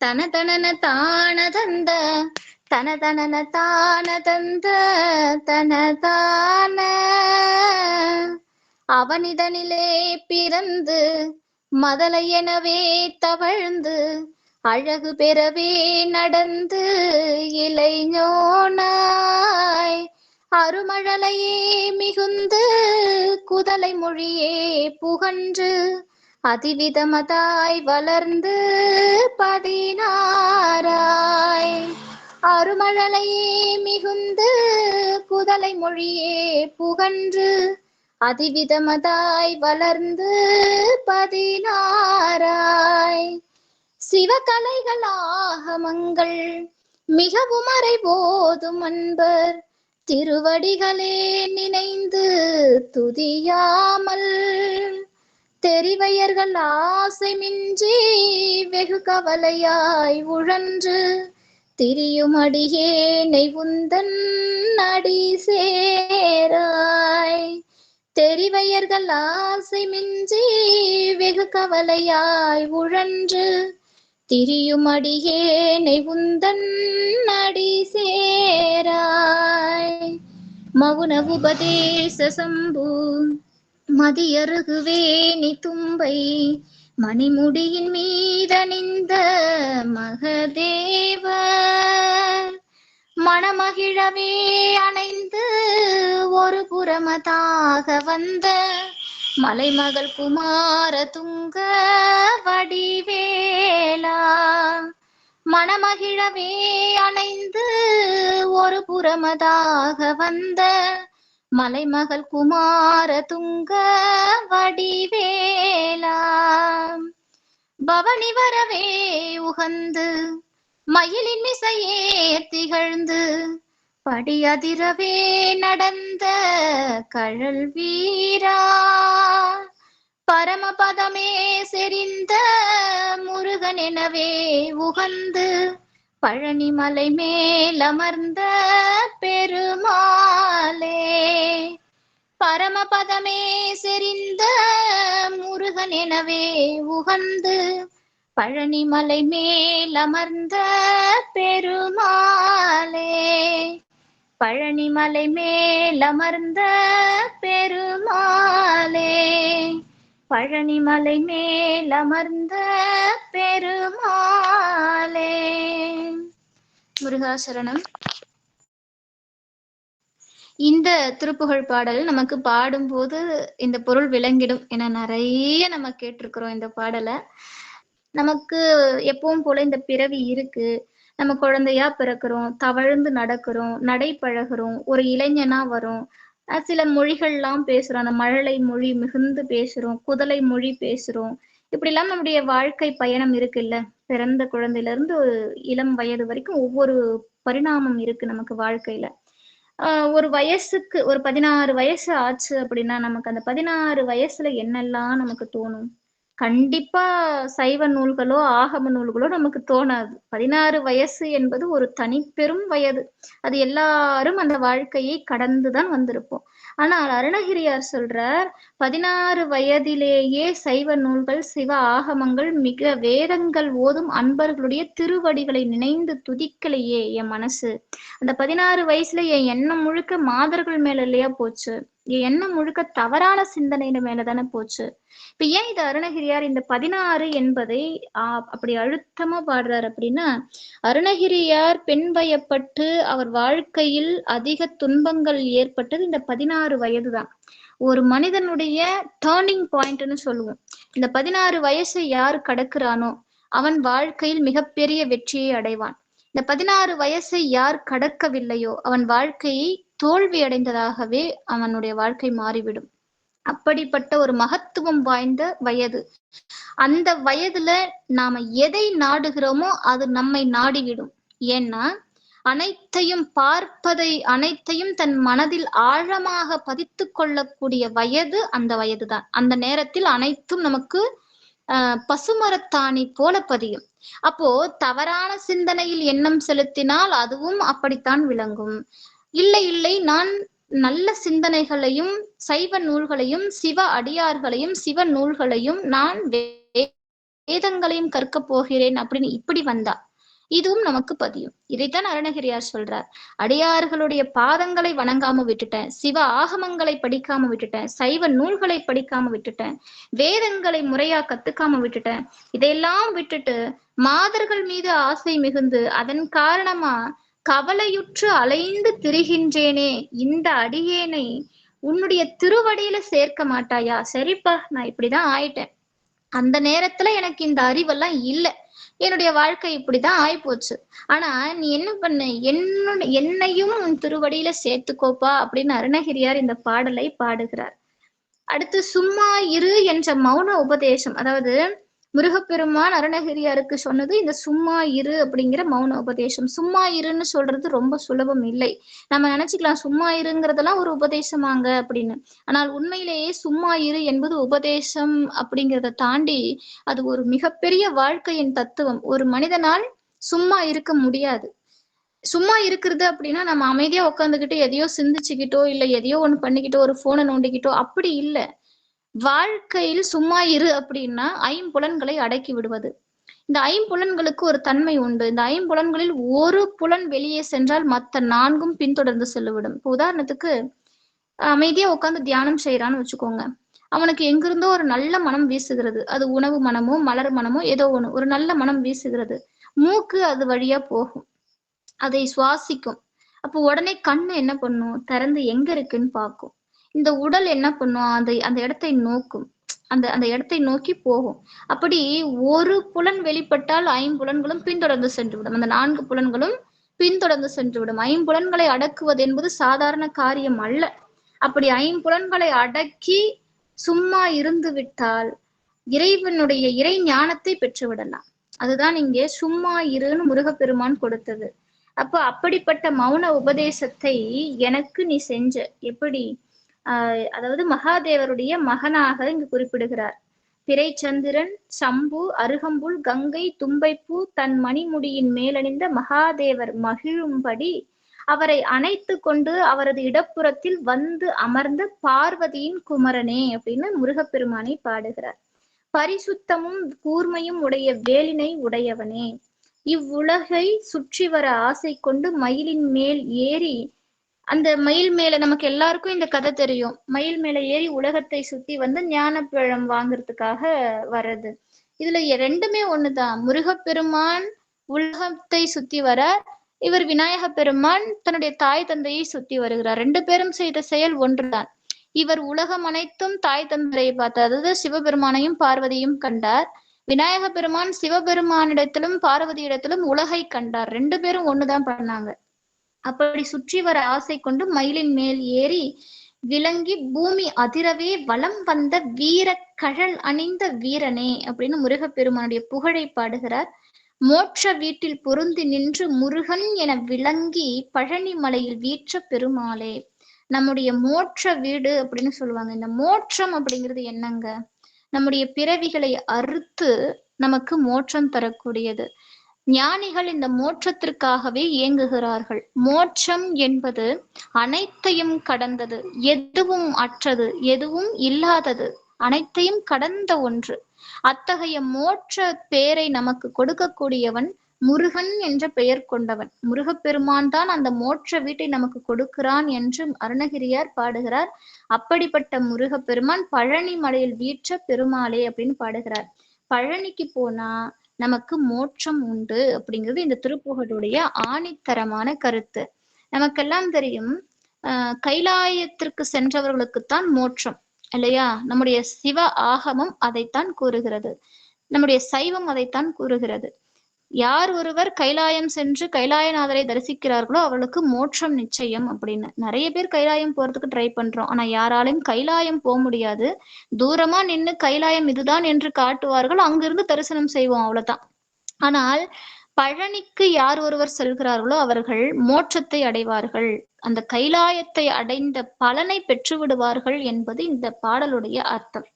தன தனன தான தந்த தன தான தந்த தன அவனிதனிலே பிறந்து மதலை எனவே தவழ்ந்து அழகு பெறவே நடந்து இளைஞனாய் அருமழலையே மிகுந்து குதலை மொழியே புகன்று அதிவிதமதாய் வளர்ந்து பதினாராய் அருமழலையே மிகுந்து புதலை மொழியே புகன்று அதிவிதமதாய் வளர்ந்து பதினாராய் சிவகலைகள் ஆகமங்கள் மிகவும் போதும் அன்பர். திருவடிகளே நினைந்து துதியாமல் தெரிவையர்கள் ஆசை மிஞ்சி வெகு கவலையாய் உழன்று திரியும் அடியேனை உந்தன் அடி சேராய். தெரிவையர்கள் ஆசை மிஞ்சி வெகு கவலையாய் உழன்று திரியும் அடியேனை உந்தன் அடி சேராய். மவுன உபதேச சம்பூ மதியருகுவேணி தும்பை மணிமுடியின் மீதணிந்த மகதேவ. மணமகிழவே அணைந்து ஒரு புறமதாக வந்த மலைமகள் குமார துங்க வடிவேலா. மணமகிழவே அணைந்து ஒரு புறமதாக வந்த மலைமகள் குமார துங்க வடிவேலா. பவனி வரவே உகந்து மயிலின் மிசையே திகழ்ந்து படியதிரவே நடந்த கழல் வீரா. பரமபதமே செறிந்த முருகன் எனவே உகந்து பழனிமலை மேலமர்ந்த பெருமாளே பரமபதமே செறிந்த முருகன் எனவே உகந்து பழனிமலை மேலமர்ந்த பெருமாளே பழனிமலை மேலமர்ந்த பெருமாளே பழனிமலை மேலமர்ந்த பெருமா முருகாசரணம். இந்த திருப்புகழ் பாடல் நமக்கு பாடும்போது இந்த பொருள் விளங்கிடும் என நிறைய நம்ம கேட்டிருக்கிறோம் இந்த பாடலை. நமக்கு எப்பவும் போல இந்த பிறவி இருக்கு. நம்ம குழந்தையா பிறக்கிறோம் தவழ்ந்து நடக்கிறோம் நடை ஒரு இளைஞனா வரும். சில மொழிகள்லாம் பேசுறோம். அந்த மழலை மொழி மிகுந்து பேசுறோம் குதலை மொழி பேசுறோம். இப்படி எல்லாம் நம்முடைய வாழ்க்கை பயணம் இருக்குல்ல. பிறந்த குழந்தையில இருந்து இளம் வயது வரைக்கும் ஒவ்வொரு பரிணாமம் இருக்கு நமக்கு வாழ்க்கையில. ஆஹ் ஒரு வயசுக்கு ஒரு பதினாறு வயசு ஆச்சு அப்படின்னா நமக்கு அந்த பதினாறு வயசுல என்னெல்லாம் நமக்கு தோணும்? கண்டிப்பா சைவ நூல்களோ ஆகம நூல்களோ நமக்கு தோணாது. பதினாறு வயசு என்பது ஒரு தனிப்பெரும் வயது. அது எல்லாரும் அந்த வாழ்க்கையை கடந்துதான் வந்திருப்போம். ஆனால் அருணகிரியார் சொல்றார் பதினாறு வயதிலேயே சைவ நூல்கள் சிவ ஆகமங்கள் மிக வேதங்கள் ஓதும் அன்பர்களுடைய திருவடிகளை நினைந்து துதிக்கலையே என் மனசு. அந்த பதினாறு வயசுல என் எண்ணம் முழுக்க மாதர்கள் மேல இல்லையா போச்சு. எண்ணம் முழுக்க தவறான சிந்தனையில மேலதானே போச்சு. இப்ப ஏன் இது அருணகிரியார் இந்த பதினாறு என்பதை அப்படி அழுத்தமா பாடுறார் அப்படின்னா அருணகிரியார் பெண் வயப்பட்டு அவர் வாழ்க்கையில் அதிக துன்பங்கள் ஏற்பட்டது இந்த பதினாறு வயதுதான். ஒரு மனிதனுடைய டேர்னிங் பாயிண்ட்னு சொல்லுவோம். இந்த பதினாறு வயசை யார் கடக்குறானோ அவன் வாழ்க்கையில் மிகப்பெரிய வெற்றியை அடைவான். இந்த பதினாறு வயசை யார் கடக்கவில்லையோ அவன் வாழ்க்கையை தோல்வி அடைந்ததாகவே அவனுடைய வாழ்க்கை மாறிவிடும். அப்படிப்பட்ட ஒரு மகத்துவம் வாய்ந்த வயது. அந்த வயதுல நாம எதை நாடுகிறோமோ அது நம்மை நாடிவிடும். ஏன்னா அனைத்தையும் பார்ப்பதை அனைத்தையும் தன் மனதில் ஆழமாக பதித்து கொள்ளக்கூடிய வயது அந்த வயதுதான். அந்த நேரத்தில் அனைத்தும் நமக்கு பசுமரத்தாணி போல பதியும். அப்போ தவறான சிந்தனையில் எண்ணம் செலுத்தினால் அதுவும் அப்படித்தான் விளங்கும். இல்லை இல்லை நான் நல்ல சிந்தனைகளையும் சைவ நூல்களையும் சிவ அடியார்களையும் சிவ நூல்களையும் நான் வேதங்களையும் கற்க போகிறேன் அப்படின்னு இப்படி வந்தா இதுவும் நமக்கு பதியும். இதைத்தான் அருணகிரியார் சொல்றார். அடியார்களுடைய பாதங்களை வணங்காம விட்டுட்டேன் சிவ ஆகமங்களை படிக்காம விட்டுட்டேன் சைவ நூல்களை படிக்காம விட்டுட்டேன் வேதங்களை முறையா கத்துக்காம விட்டுட்டேன். இதையெல்லாம் விட்டுட்டு மாதர்கள் மீது ஆசை மிகுந்து அதன் காரணமா கவலையுற்று அலைந்து திரிகின்றேனே இந்த அடியேனை உன்னுடைய திருவடியில சேர்க்க மாட்டாயா? சரிப்பா நான் இப்படிதான் ஆயிட்டேன். அந்த நேரத்துல எனக்கு இந்த அறிவெல்லாம் இல்லை. என்னுடைய வாழ்க்கை இப்படிதான் ஆயிப்போச்சு. ஆனா நீ என்ன பண்ண? என்னோட என்னையும் உன் திருவடியில சேர்த்துக்கோப்பா அப்படின்னு அருணகிரியார் இந்த பாடலை பாடுகிறார். அடுத்து சும்மா இரு என்ற மௌன உபதேசம். அதாவது முருகப்பெருமான் அருணகிரியாருக்கு சொன்னது இந்த சும்மா இரு அப்படிங்கிற மௌன உபதேசம் சும்மா இருன்னு சொல்றது ரொம்ப சுலபம் இல்லை. நம்ம நினைச்சுக்கலாம் சும்மா இருங்கிறதெல்லாம் ஒரு உபதேசமாங்க அப்படின்னு. ஆனால் உண்மையிலேயே சும்மா இரு என்பது உபதேசம் அப்படிங்கிறத தாண்டி அது ஒரு மிகப்பெரிய வாழ்க்கையின் தத்துவம். ஒரு மனிதனால் சும்மா இருக்க முடியாது. சும்மா இருக்கிறது அப்படின்னா நம்ம அமைதியா உட்காந்துக்கிட்டு எதையோ சிந்திச்சுக்கிட்டோ இல்ல எதையோ ஒண்ணு பண்ணிக்கிட்டோ ஒரு போனை நோண்டிக்கிட்டோ அப்படி இல்லை. வாழ்க்கையில் சும்மா இரு அப்படின்னா ஐம்புலன்களை அடக்கி விடுவது. இந்த ஐம்புலன்களுக்கு ஒரு தன்மை உண்டு. இந்த ஐம்புலன்களில் ஒரு புலன் வெளியே சென்றால் மற்ற நான்கும் பின்தொடர்ந்து செல்லுவிடும். இப்போ உதாரணத்துக்கு அமைதியா உட்காந்து தியானம் செய்யறான்னு வச்சுக்கோங்க. அவனுக்கு எங்கிருந்தோ ஒரு நல்ல மனம் வீசுகிறது. அது உணவு மனமோ மலர் மனமோ ஏதோ ஒண்ணு. ஒரு நல்ல மனம் வீசுகிறது. மூக்கு அது வழியா போகும். அதை சுவாசிக்கும். அப்போ உடனே கண்ணு என்ன பண்ணும்? திறந்து எங்க இருக்குன்னு பார்க்கும். இந்த உடல் என்ன பண்ணும்? அந்த அந்த இடத்தை நோக்கும். அந்த அந்த இடத்தை நோக்கி போகும். அப்படி ஒரு புலன் வெளிப்பட்டால் ஐம்புலன்களும் பின்தொடர்ந்து சென்று விடும் அந்த நான்கு புலன்களும் பின்தொடர்ந்து சென்று விடும் ஐம்புலன்களை அடக்குவது என்பது சாதாரண காரியம் அல்ல. அப்படி ஐம்புலன்களை அடக்கி சும்மா இருந்து விட்டால் இறைவனுடைய இறை ஞானத்தை பெற்று விடலாம் அதுதான் இங்கே சும்மா இருன்னு முருகப்பெருமான் கொடுத்தது. அப்போ அப்படிப்பட்ட மௌன உபதேசத்தை எனக்கு நீ செஞ்ச. எப்படி? ஆஹ் அதாவது மகாதேவருடைய மகனாக இங்கு குறிப்பிடுகிறார். பிறைச்சந்திரன் சம்பு அருகம்புல் கங்கை தும்பைப்பூ தன் மணிமுடியின் மேலணிந்த மகாதேவர் மகிழும்படி அவரை அணைத்து கொண்டு அவரது இடப்புறத்தில் வந்து அமர்ந்த பார்வதியின் குமரனே அப்படின்னு முருகப்பெருமானை பாடுகிறார். பரிசுத்தமும் கூர்மையும் உடைய வேலினை உடையவனே. இவ்வுலகை சுற்றி வர ஆசை கொண்டு மயிலின் மேல் ஏறி அந்த மயில் மேல நமக்கு எல்லாருக்கும் இந்த கதை தெரியும். மயில் மேல ஏறி உலகத்தை சுத்தி வந்து ஞானப்பழம் வாங்குறதுக்காக வர்றது. இதுல ரெண்டுமே ஒண்ணுதான். முருகப்பெருமான் உலகத்தை சுத்தி வர இவர் விநாயக பெருமான் தன்னுடைய தாய் தந்தையை சுத்தி வருகிறார். ரெண்டு பேரும் செய்த செயல் ஒன்றுதான். இவர் உலகம் அனைத்தும் தாய் தந்தையை பார்த்தார். அதாவது சிவபெருமானையும் பார்வதியும் கண்டார். விநாயக பெருமான் சிவபெருமானிடத்திலும் பார்வதியிடத்திலும் உலகை கண்டார். ரெண்டு பேரும் ஒண்ணுதான் பண்ணாங்க. அப்படி சுற்றி வர ஆசை கொண்டு மயிலின் மேல் ஏறி விளங்கி பூமி அதிரவே வலம் வந்த வீர கழல் அணிந்த வீரனே அப்படின்னு முருகப்பெருமானுடைய புகழை பாடுகிறார். மோட்ச வீட்டில் பொருந்தி நின்று முருகன் என விளங்கி பழனி மலையில் வீற்ற பெருமாளே. நம்முடைய மோட்ச வீடு அப்படின்னு சொல்லுவாங்க. இந்த மோட்சம் அப்படிங்கிறது என்னங்க? நம்முடைய பிறவிகளை அறுத்து நமக்கு மோட்சம் தரக்கூடியது. ஞானிகள் இந்த மோட்சத்திற்காகவே இயங்குகிறார்கள். மோட்சம் என்பது அனைத்தையும் கடந்தது எதுவும் அற்றது எதுவும் இல்லாதது அனைத்தையும் கடந்த ஒன்று. அத்தகைய மோட்ச பேரை நமக்கு கொடுக்கக்கூடியவன் முருகன் என்ற பெயர் கொண்டவன். முருகப்பெருமான் தான் அந்த மோட்ச வீட்டை நமக்கு கொடுக்கிறான் என்று அருணகிரியார் பாடுகிறார். அப்படிப்பட்ட முருகப்பெருமான் பழனி மலையில் வீற்ற பெருமாளே அப்படின்னு பாடுகிறார். பழனிக்கு போனா நமக்கு மோட்சம் உண்டு அப்படிங்கிறது இந்த திருப்புகழுடைய ஆணித்தரமான கருத்து. நமக்கெல்லாம் தெரியும் ஆஹ் கைலாயத்திற்கு சென்றவர்களுக்குத்தான் மோட்சம் இல்லையா? நம்முடைய சிவ ஆகமம் அதைத்தான் கூறுகிறது. நம்முடைய சைவம் அதைத்தான் கூறுகிறது. யார் ஒருவர் கைலாயம் சென்று கைலாயநாதரை தரிசிக்கிறார்களோ அவளுக்கு மோட்சம் நிச்சயம் அப்படின்னு. நிறைய பேர் கைலாயம் போறதுக்கு ட்ரை பண்றோம். ஆனா யாராலையும் கைலாயம் போக முடியாது. தூரமா நின்னு கைலாயம் இதுதான் என்று காட்டுவார்கள். அங்கிருந்து தரிசனம் செய்வோம் அவ்வளவுதான். ஆனால் பழனிக்கு யார் ஒருவர் செல்கிறார்களோ அவர்கள் மோட்சத்தை அடைவார்கள். அந்த கைலாயத்தை அடைந்த பலனை பெற்று விடுவார்கள் என்பது இந்த பாடலுடைய அர்த்தம்.